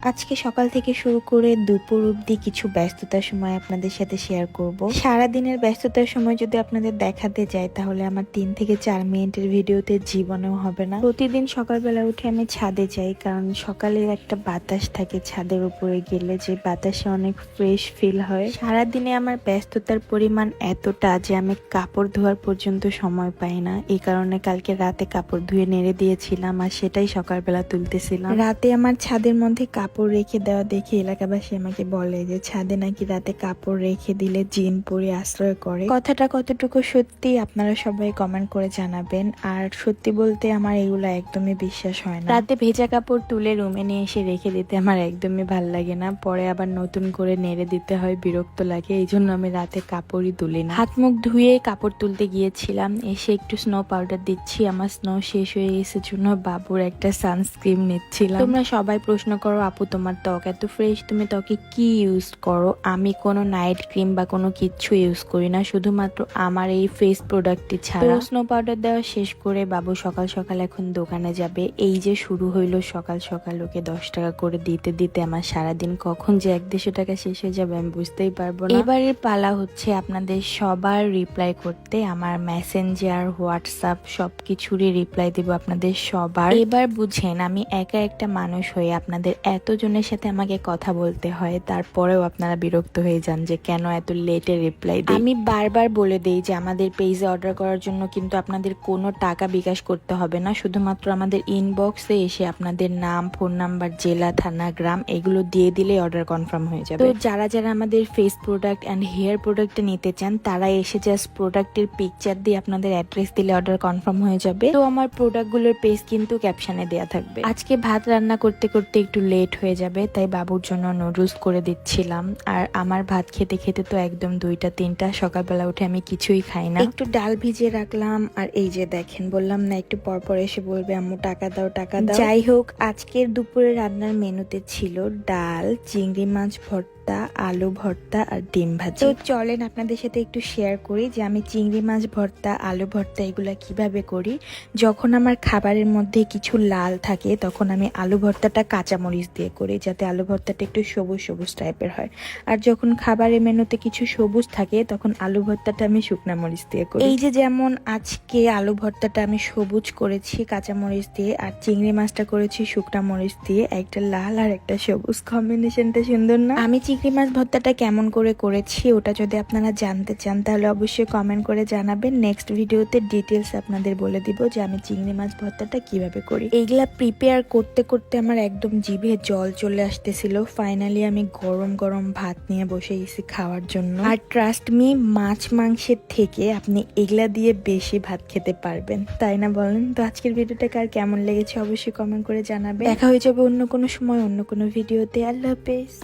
আজকে সকাল থেকে শুরু করে দুপুর অবধি কিছু ব্যস্ততার সময় আপনাদের সাথে শেয়ার করব। সারা দিনের ব্যস্ততার সময় যদি আপনাদের দেখাতে যাই তাহলে আমার তিন থেকে চার মিনিটের ভিডিওতে জীবনেও হবে না। প্রতিদিন সকালবেলা উঠে আমি ছাদে যাই, কারণ সকালের একটা বাতাস থাকে ছাদের উপরে গেলে, যে বাতাসে অনেক ফ্রেশ ফিল হয়। সারা দিনে আমার ব্যস্ততার পরিমাণ এতটা যে আমি কাপড় ধোয়ার পর্যন্ত সময় পাই না। এই কারণে কালকে রাতে কাপড় ধুয়ে নেড়ে দিয়েছিলাম আর সেটাই সকালবেলা তুলতেছিলাম। রাতে আমার ছাদের মধ্যে কাপড় রেখে দেওয়া দেখে এলাকাবাসী আমাকে বলে যে, ছাদে নাকি রাতে কাপড় রেখে দিলে জিন পরে আশ্রয় করে। কথাটা কতটুকু সত্যি আপনারা সবাই কমেন্ট করে জানাবেন। আর সত্যি বলতে আমার এগুলো একদমই বিশ্বাস হয় না। রাতে ভেজা কাপড় তুলে রুমে নিয়ে এসে রেখে দিতে আমার একদমই ভালো লাগে না। পরে আবার নতুন করে নেড়ে দিতে হয়, বিরক্ত লাগে। এই জন্য আমি রাতে কাপড়ই তুলি না। হাত মুখ ধুয়ে কাপড় তুলতে গিয়েছিলাম। এসে একটু স্নো পাউডার দিচ্ছি। আমার স্নো শেষ হয়ে গেছে জন্য বাবুর একটা সানস্ক্রিন নিচ্ছিলাম। তোমরা সবাই প্রশ্ন করো আপু তোমার ত্বক এত ফ্রেশ তুমি ত্বকে কি ইউজ করো? আমি কোনো নাইট ক্রিম বা কোনো কিচ্ছু ইউজ করি না শুধুমাত্র আমার এই ফেস প্রোডাক্টটি ছাড়া। স্নো পাউডার দেওয়া শেষ করে বাবু সকাল সকাল এখন দোকানে যাবে। এই যে শুরু হইল সকাল সকাল ওকে দশ টাকা করে দিতে দিতে আমার সারাদিন কখন যে এক দেড়শো টাকা শেষ হয়ে যাবে আমি বুঝতেই পারব না। এবারের পালা হচ্ছে আপনাদের সবার রিপ্লাই করতে আমার মেসেঞ্জার হোয়াটসঅ্যাপ সব কিছুরই রিপ্লাই দেবো আপনাদের সবার। এবার বুঝেন আমি একা একটা মানুষ হয়ে আপনাদের এতজনের সাথে আমাকে কথা বলতে হয় তারপরেও আপনারা বিরক্ত হয়ে যান যে কেন এত লেটে রিপ্লাই দিই আমি বারবার বলে দেই যে আমাদের পেজে অর্ডার করার জন্য কিন্তু আপনাদের কোনো টাকা বিকাশ করতে হবে না শুধুমাত্র আমাদের ইনবক্সে এসে আপনাদের নাম ফোন নাম্বার জেলা থানা গ্রাম এগুলো দিয়ে দিলে অর্ডার কনফার্ম হয়ে যাবে। তো যারা যারা আমাদের face product and hair product নিতে চান তারা এসে জাস্ট প্রোডাক্টের পিকচার দিয়ে আপনাদের অ্যাড্রেস দিলে অর্ডার কনফার্ম হয়ে যাবে। তো আমার প্রোডাক্টগুলোর পেজ কিন্তু ক্যাপশনে দেওয়া থাকবে। আজকে ভাত রান্না করতে করতে একটু লেট হয়ে যাবে তাই বাবুর জন্য নুডলস করে দিচ্ছিলাম। আর আমার ভাত খেতে খেতে তো একদম দুইটা তিনটা সকালবেলা উঠে আমি কিছুই খাই না। একটু ডাল ভিজিয়ে রাখলাম আর এই যে দেখেন বললাম না একটু পরপর পর এসে বলবে আম্মু টাকা দাও টাকা দাও। যাই হোক আজকের দুপুরে রান্নার মেনুতে ছিল ডাল চিংড়ি মাছ ভর্তা আলু ভর্তা আর ডিম ভাজি। তো চলেন আপনাদের সাথে একটু শেয়ার করি যে আমি চিংড়ি মাছ ভর্তা আলু ভর্তা এগুলা কীভাবে করি। যখন আমার খাবারের মধ্যে কিছু লাল থাকে তখন আমি আলু ভর্তাটা কাঁচামরিচ দিয়ে করি যাতে আলু ভর্তাটা একটু সবুজ সবুজ টাইপের হয়। আর যখন খাবারের মেনুতে কিছু সবুজ থাকে তখন আলু ভর্তাটা আমি শুকনা মরিচ দিয়ে করি। এই যে যেমন আজকে আলু ভর্তাটা আমি সবুজ করেছি কাঁচামরিচ দিয়ে আর চিংড়ি মাছটা করেছি শুকনা মরিচ দিয়ে একটা লাল আর একটা সবুজ কম্বিনেশনটা সুন্দর না? আমি চিংড়ি মাছ ভর্তাটা কেমন করে করেছি ওটা যদি আপনারা জানতে চান, তাহলে অবশ্যই কমেন্ট করে জানাবেন। নেক্সট ভিডিওতে ডিটেলস আপনাদের বলে দিব যে আমি চিংড়ি মাছ ভর্তাটা কীভাবে করি। এইগুলা প্রিপেয়ার করতে করতে আমার একদম জিভে জল চলে আসতেছিল। ফাইনালি আমি গরম গরম ভাত নিয়ে বসে গেছি খাওয়ার জন্য। আর ট্রাস্ট মি মাছ মাংসের থেকে আপনি এগুলা দিয়ে বেশি ভাত খেতে পারবেন। তাই না বলেন? তো আজকের ভিডিওটা কার কেমন লেগেছে অবশ্যই কমেন্ট করে জানাবেন। দেখা হয়ে যাবে অন্য কোনো সময়, অন্য কোনো ভিডিওতে আল্লাহ হাফেজ।